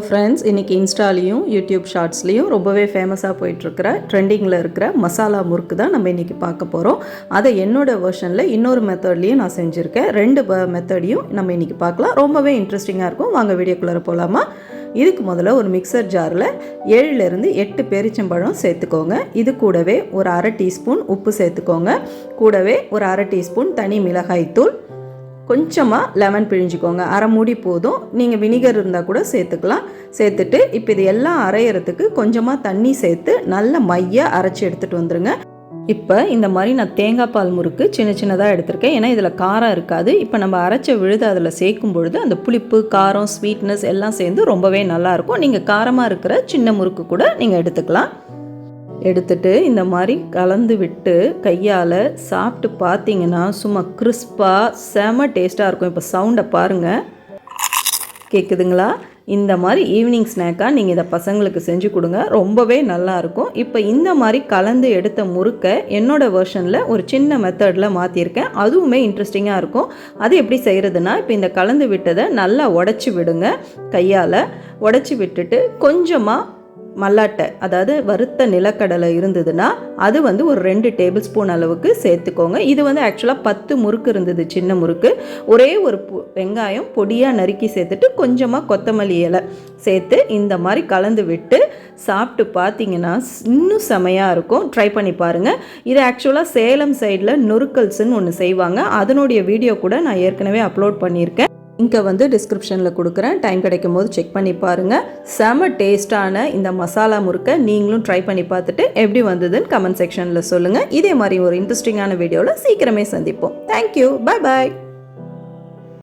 Friends இன்றைக்கி இன்ஸ்டாலையும் YouTube ஷார்ட்ஸ்லேயும் ரொம்பவே ஃபேமஸாக போயிட்டுருக்கிற ட்ரெண்டிங்கில் இருக்கிற மசாலா முறுக்கு தான் நம்ம இன்றைக்கி பார்க்க போகிறோம் அதை என்னோட வெர்ஷனில் இன்னொரு மெத்தட்லேயும் நான் செஞ்சுருக்கேன். ரெண்டு மெத்தடையும் நம்ம இன்றைக்கி பார்க்கலாம். ரொம்பவே இன்ட்ரெஸ்டிங்காக இருக்கும். வாங்க வீடியோக்குள்ளே போகலாமா இதுக்கு முதல்ல ஒரு மிக்சர் ஜாரில் ஏழுலேருந்து எட்டு பேரிச்சம்பழம் சேர்த்துக்கோங்க. இது கூடவே ஒரு அரை டீஸ்பூன் உப்பு சேர்த்துக்கோங்க. கூடவே ஒரு அரை டீஸ்பூன் தனி மிளகாய்த்தூள் கொஞ்சமாக லெமன் பிழிஞ்சிக்கோங்க. அரை மூடி போதும். நீங்கள் வினிகர் இருந்தால் கூட சேர்த்துக்கலாம். சேர்த்துட்டு இப்போ இது எல்லாம் அரையிறதுக்கு கொஞ்சமாக தண்ணி சேர்த்து நல்ல மையாக அரைச்சி எடுத்துகிட்டு வந்துடுங்க இப்போ இந்த மாதிரி நான் தேங்காய் பால் முறுக்கு சின்ன சின்னதாக எடுத்திருக்கேன். ஏன்னா இதில் காரம் இருக்காது. இப்போ நம்ம அரைச்ச விழுது அதில் சேர்க்கும் பொழுது அந்த புளிப்பு காரம் ஸ்வீட்னஸ் எல்லாம் சேர்ந்து ரொம்பவே நல்லாயிருக்கும் நீங்கள் காரமாக இருக்கிற சின்ன முறுக்கு கூட நீங்கள் எடுத்துக்கலாம். எடுத்துட்டு இந்த மாதிரி கலந்து விட்டு கையால் சாப்பிட்டு பார்த்தீங்கன்னா சும்மா கிறிஸ்பாக செம டேஸ்ட்டாக இருக்கும். இப்போ சவுண்டை பாருங்கள் கேட்குதுங்களா இந்த மாதிரி ஈவினிங் ஸ்நாக்காக நீங்கள் இதை பசங்களுக்கு செஞ்சு கொடுங்க. ரொம்பவே நல்லாயிருக்கும் இப்போ இந்த மாதிரி கலந்து எடுத்த முறுக்கை என்னோடய வெர்ஷனில் ஒரு சின்ன மெத்தடில் மாற்றிருக்கேன் அதுவுமே இன்ட்ரெஸ்டிங்காக இருக்கும். அது எப்படி செய்கிறதுனா இப்போ இந்த கலந்து விட்டதை நல்லா உடச்சி விடுங்க. கையால் உடச்சி விட்டுட்டு கொஞ்சமாக மல்லாட்டை அதாவது வறுத்த நிலக்கடலை இருந்ததுன்னா அது வந்து ஒரு ரெண்டு டேபிள் ஸ்பூன் அளவுக்கு சேர்த்துக்கோங்க. இது வந்து ஆக்சுவலாக பத்து முறுக்கு இருந்தது சின்ன முறுக்கு. ஒரே ஒரு வெங்காயம் பொடியாக நறுக்கி சேர்த்துட்டு கொஞ்சமாக கொத்தமல்லி இலை சேர்த்து இந்த மாதிரி கலந்து விட்டு சாப்பிட்டு பார்த்தீங்கன்னா இன்னும் செமையாக இருக்கும். ட்ரை பண்ணி பாருங்கள் இது ஆக்சுவலாக சேலம் சைடில் நொறுக்கல்ஸ்ன்னு ஒன்று செய்வாங்க. அதனுடைய வீடியோ கூட நான் ஏற்கனவே அப்லோட் பண்ணியிருக்கேன். லிங்கை வந்து டிஸ்கிரிப்ஷனில் கொடுக்குறேன். டைம் கிடைக்கும் போது செக் பண்ணி பாருங்கள் செம டேஸ்ட்டான இந்த மசாலா முறுக்கை நீங்களும் ட்ரை பண்ணி பார்த்துட்டு எப்படி வந்ததுன்னு கமெண்ட் செக்ஷனில் சொல்லுங்கள் இதே மாதிரி ஒரு இன்ட்ரெஸ்டிங்கான வீடியோவில் சீக்கிரமே சந்திப்போம். Thank you bye bye